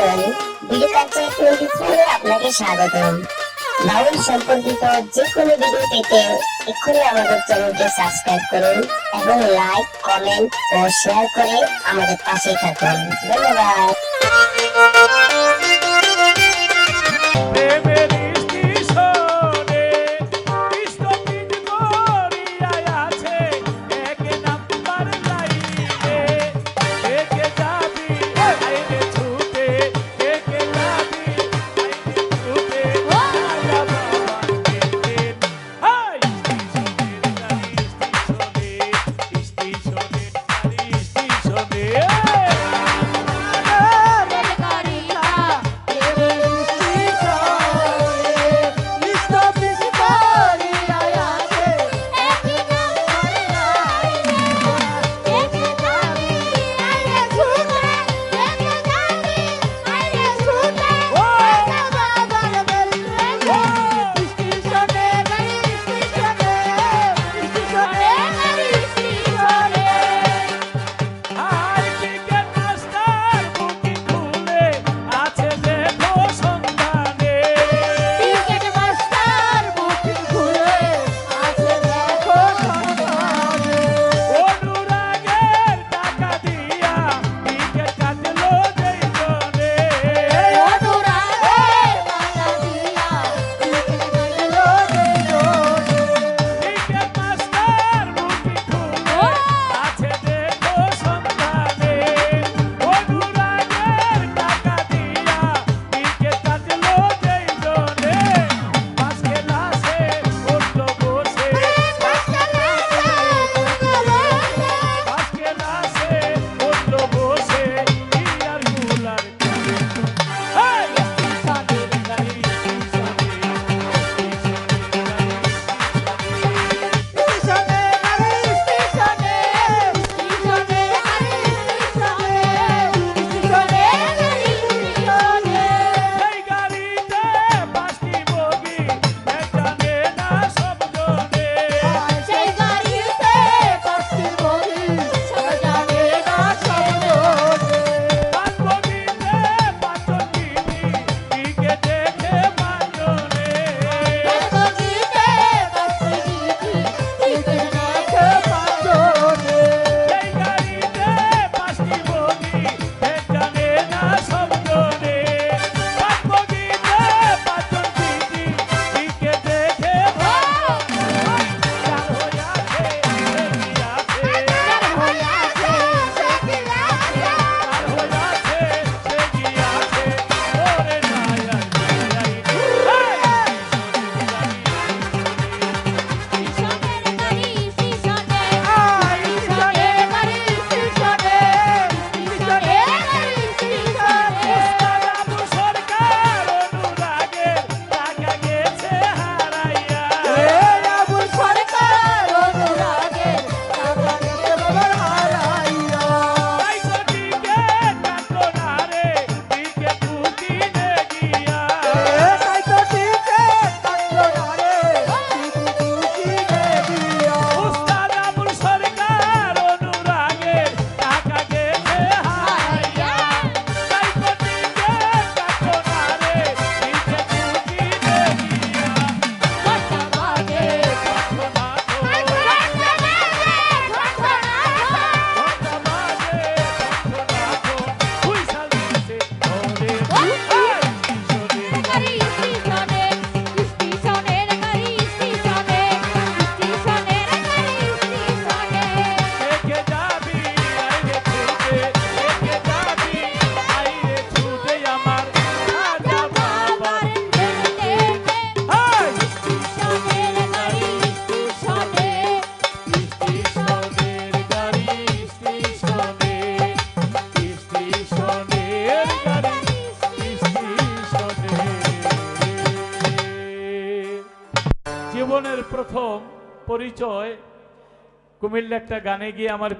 Learning video lecture twenty ফোরে আপনাকে স্বাগতম। বাউল সম্পর্কিত যে কোনো ভিডিও পেতে এক্ষুনি আমাদের চ্যানেলটি সাবস্ক্রাইব করুন এবং লাইক কমেন্ট ও শেয়ার করে আমাদের পাশে থাকুন। ধন্যবাদ। প্রথম পরিচয় কুমিল্লা একটা গানে গিয়ে আমার